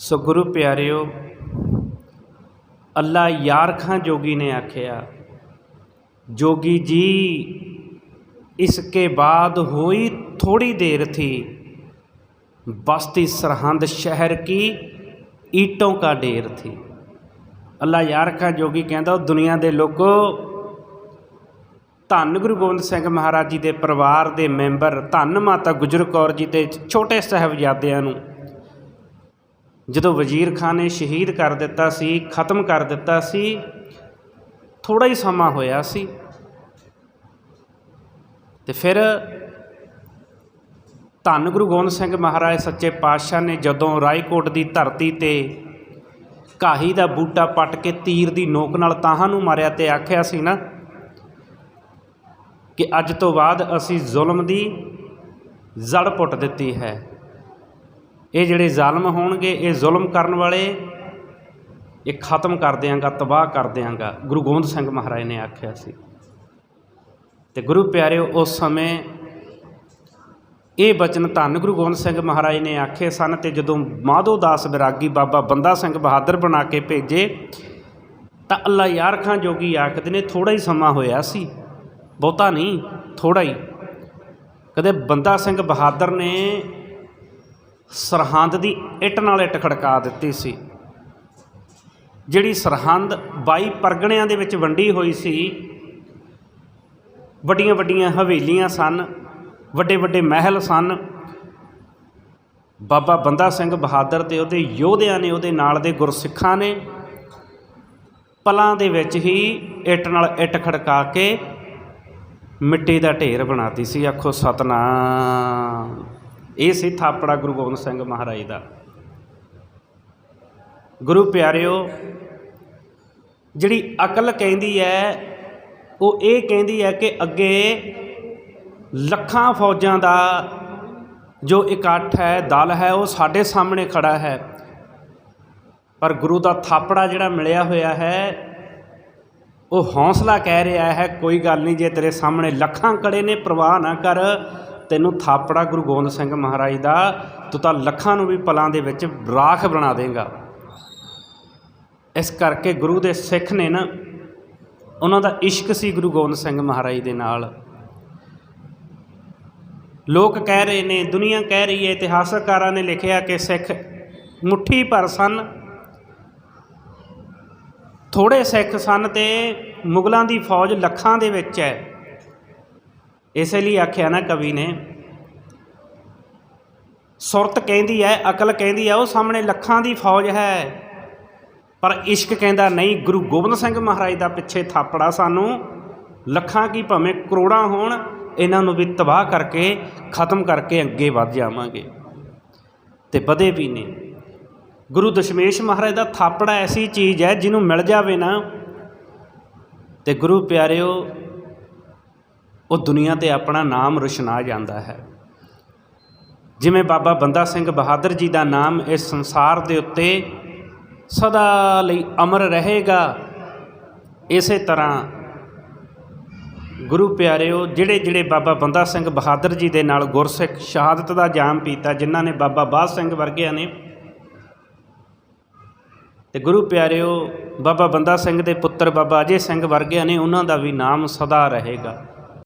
ਸੋ ਗੁਰੂ ਪਿਆਰਿਓ ਅੱਲਾ ਯਾਰ ਖਾਂ ਜੋਗੀ ਨੇ ਆਖਿਆ जोगी जी इसके बाद हुई थोड़ी देर थी बस्ती सरहंद शहर की ईटों का ढेर थी ਅੱਲਾ ਯਾਰ ਖਾਂ ਜੋਗੀ ਕਹਿੰਦਾ ਉਹ ਦੁਨੀਆ ਦੇ ਲੋਕੋ ਧੰਨ ਗੁਰੂ ਗੋਬਿੰਦ ਸਿੰਘ ਮਹਾਰਾਜ ਜੀ ਦੇ ਪਰਿਵਾਰ ਦੇ ਮੈਂਬਰ ਧੰਨ ਮਾਤਾ ਗੁਜਰ ਕੌਰ ਜੀ ਤੇ ਛੋਟੇ ਸਾਹਿਬਜ਼ਾਦਿਆਂ ਨੂੰ ਜਦੋਂ ਵਜ਼ੀਰ ਖਾਨ ਨੇ ਸ਼ਹੀਦ ਕਰ ਦਿੱਤਾ ਸੀ, ਖਤਮ ਕਰ ਦਿੱਤਾ ਸੀ ਥੋੜਾ ਹੀ ਸਮਾਂ ਹੋਇਆ ਸੀ। ਤੇ ਫਿਰ ਧੰਨ ਗੁਰੂ ਗੋਬਿੰਦ ਸਿੰਘ ਮਹਾਰਾਜ ਸੱਚੇ ਪਾਤਸ਼ਾਹ ਨੇ ਜਦੋਂ ਰਾਏਕੋਟ ਦੀ ਧਰਤੀ ਤੇ ਕਾਹੀ ਦਾ ਬੂਟਾ ਪੱਟ ਕੇ ਤੀਰ ਦੀ ਨੋਕ ਨਾਲ ਤਾਹਾਂ ਨੂੰ ਮਾਰਿਆ ਤੇ ਆਖਿਆ ਸੀ ਨਾ ਕਿ ਅੱਜ ਤੋਂ ਬਾਅਦ ਅਸੀਂ ਜ਼ੁਲਮ ਦੀ ਜੜ ਪੁੱਟ ਦਿੱਤੀ ਹੈ। ਇਹ ਜਿਹੜੇ ਜ਼ਾਲਮ ਹੋਣਗੇ, ਇਹ ਜ਼ੁਲਮ ਕਰਨ ਵਾਲੇ, ਇਹ ਖਤਮ ਕਰ ਦਿਆਂਗਾ, ਤਬਾਹ ਕਰ ਦਿਆਂਗਾ। ਗੁਰੂ ਗੋਬਿੰਦ ਸਿੰਘ ਮਹਾਰਾਜ ਨੇ ਆਖਿਆ ਸੀ। ਤੇ ਗੁਰੂ ਪਿਆਰਿਓ, ਉਸ ਸਮੇਂ ਇਹ ਬਚਨ ਧੰਨ ਗੁਰੂ ਗੋਬਿੰਦ ਸਿੰਘ ਮਹਾਰਾਜ ਨੇ ਆਖੇ ਸਨ ਤੇ ਜਦੋਂ ਮਾਧੋ ਦਾਸ ਵਿਰਾਗੀ ਬਾਬਾ ਬੰਦਾ ਸਿੰਘ ਬਹਾਦਰ ਬਣਾ ਕੇ ਭੇਜੇ, ਤਾਂ ਅੱਲਾ ਯਾਰ ਖਾਂ ਜੋਗੀ ਆਖਦੇ ਨੇ ਥੋੜਾ ਹੀ ਸਮਾਂ ਹੋਇਆ ਸੀ, ਬਹੁਤਾ ਨਹੀਂ ਥੋੜਾ ਹੀ। ਕਦੇ ਬੰਦਾ ਸਿੰਘ ਬਹਾਦਰ ਨੇ ਸਰਹੰਦ ਦੀ ਇੱਟ ਨਾਲ ਇੱਟ ਖੜਕਾ ਦਿੱਤੀ ਸੀ। ਜਿਹੜੀ ਸਰਹੰਦ 22 ਪਰਗਣਿਆਂ ਦੇ ਵਿੱਚ ਵੰਡੀ ਹੋਈ ਸੀ, ਵੱਡੀਆਂ ਵੱਡੀਆਂ ਹਵੇਲੀਆਂ ਸਨ, ਵੱਡੇ ਵੱਡੇ ਮਹਿਲ ਸਨ। ਬਾਬਾ ਬੰਦਾ ਸਿੰਘ ਬਹਾਦਰ ਤੇ ਉਹਦੇ ਯੋਧਿਆਂ ਨੇ, ਉਹਦੇ ਨਾਲ ਦੇ ਗੁਰਸਿੱਖਾਂ ਨੇ ਪਲਾਂ ਦੇ ਵਿੱਚ ਹੀ ਇੱਟ ਨਾਲ ਇੱਟ ਖੜਕਾ ਕੇ ਮਿੱਟੀ ਦਾ ਢੇਰ ਬਣਾਤੀ ਸੀ। ਆਖੋ ਸਤਨਾਮ। ਇਹ ਸੀ ਥਾਪੜਾ ਗੁਰੂ ਗੋਬਿੰਦ ਸਿੰਘ ਮਹਾਰਾਜ ਦਾ। ਗੁਰੂ ਪਿਆਰਿਓ, ਜਿਹੜੀ ਅਕਲ ਕਹਿੰਦੀ ਹੈ, ਉਹ ਇਹ ਕਹਿੰਦੀ ਹੈ ਕਿ ਅੱਗੇ ਲੱਖਾਂ ਫੌਜਾਂ ਦਾ ਜੋ ਇਕੱਠ ਹੈ, ਦਲ ਹੈ, ਉਹ ਸਾਡੇ ਸਾਹਮਣੇ ਖੜਾ ਹੈ। ਪਰ ਗੁਰੂ ਦਾ ਥਾਪੜਾ ਜਿਹੜਾ ਮਿਲਿਆ ਹੋਇਆ ਹੈ, ਉਹ ਹੌਸਲਾ ਕਹਿ ਰਿਹਾ ਹੈ, ਕੋਈ ਗੱਲ ਨਹੀਂ, ਜੇ ਤੇਰੇ ਸਾਹਮਣੇ ਲੱਖਾਂ ਕੜੇ ਨੇ, ਪ੍ਰਵਾਹ ਨਾ ਕਰ। ਤੈਨੂੰ ਥਾਪੜਾ ਗੁਰੂ ਗੋਬਿੰਦ ਸਿੰਘ ਮਹਾਰਾਜ ਦਾ, ਤੂੰ ਤਾਂ ਲੱਖਾਂ ਨੂੰ ਵੀ ਪਲਾਂ ਦੇ ਵਿੱਚ ਰਾਖ ਬਣਾ ਦੇਗਾ। ਇਸ ਕਰਕੇ ਗੁਰੂ ਦੇ ਸਿੱਖ ਨੇ ਨਾ, ਉਹਨਾਂ ਦਾ ਇਸ਼ਕ ਸੀ ਗੁਰੂ ਗੋਬਿੰਦ ਸਿੰਘ ਮਹਾਰਾਜ ਦੇ ਨਾਲ। ਲੋਕ ਕਹਿ ਰਹੇ ਨੇ, ਦੁਨੀਆ ਕਹਿ ਰਹੀ ਹੈ, ਇਤਿਹਾਸਕਾਰਾਂ ਨੇ ਲਿਖਿਆ ਕਿ ਸਿੱਖ ਮੁੱਠੀ ਭਰ ਸਨ। ਥੋੜੇ ਸਿੱਖ ਸਨ ਤੇ ਮੁਗਲਾਂ ਦੀ ਫੌਜ ਲੱਖਾਂ ਦੇ ਵਿੱਚ ਹੈ। ਇਸੇ ਲਈ ਆਖਿਆ ਨਾ ਕਵੀ ਨੇ, ਸੁਰਤ ਕਹਿੰਦੀ ਹੈ, ਅਕਲ ਕਹਿੰਦੀ ਹੈ, ਉਹ ਸਾਹਮਣੇ ਲੱਖਾਂ ਦੀ ਫੌਜ ਹੈ। ਪਰ ਇਸ਼ਕ ਕਹਿੰਦਾ ਨਹੀਂ, ਗੁਰੂ ਗੋਬਿੰਦ ਸਿੰਘ ਮਹਾਰਾਜ ਦਾ ਪਿੱਛੇ ਥਾਪੜਾ ਸਾਨੂੰ, ਲੱਖਾਂ ਕੀ ਭਾਵੇਂ ਕਰੋੜਾਂ ਹੋਣ, ਇਹਨਾਂ ਨੂੰ ਵੀ ਤਬਾਹ ਕਰਕੇ, ਖਤਮ ਕਰਕੇ ਅੱਗੇ ਵੱਧ ਜਾਵਾਂਗੇ। ਤੇ ਵਧੇ ਵੀ ਨੇ। ਗੁਰੂ ਦਸ਼ਮੇਸ਼ ਮਹਾਰਾਜ ਦਾ ਥਾਪੜਾ ਐਸੀ ਚੀਜ਼ ਹੈ, ਜਿਹਨੂੰ ਮਿਲ ਜਾਵੇ ਨਾ। ਤੇ ਗੁਰੂ ਪਿਆਰਿਓ ਉਹ ਦੁਨੀਆ ਤੇ ਆਪਣਾ ਨਾਮ ਰੁਸ਼ਨਾ ਜਾਂਦਾ ਹੈ। ਜਿਵੇਂ ਬਾਬਾ ਬੰਦਾ ਸਿੰਘ ਬਹਾਦਰ ਜੀ ਦਾ ਨਾਮ ਇਸ ਸੰਸਾਰ ਦੇ ਉੱਤੇ ਸਦਾ ਲਈ ਅਮਰ ਰਹੇਗਾ, ਇਸੇ ਤਰ੍ਹਾਂ ਗੁਰੂ ਪਿਆਰਿਓ, ਜਿਹੜੇ ਜਿਹੜੇ ਬਾਬਾ ਬੰਦਾ ਸਿੰਘ ਬਹਾਦਰ ਜੀ ਦੇ ਨਾਲ ਗੁਰਸਿੱਖ ਸ਼ਹਾਦਤ ਦਾ ਜਾਮ ਪੀਤਾ, ਜਿਨ੍ਹਾਂ ਨੇ ਬਾਬਾ ਬਾਦ ਸਿੰਘ ਵਰਗਿਆਂ ਨੇ। ਤੇ ਗੁਰੂ ਪਿਆਰਿਓ, ਬਾਬਾ ਬੰਦਾ ਸਿੰਘ ਦੇ ਪੁੱਤਰ ਬਾਬਾ ਅਜੇ ਸਿੰਘ ਵਰਗਿਆਂ ਨੇ, ਉਹਨਾਂ ਦਾ ਵੀ ਨਾਮ ਸਦਾ ਰਹੇਗਾ।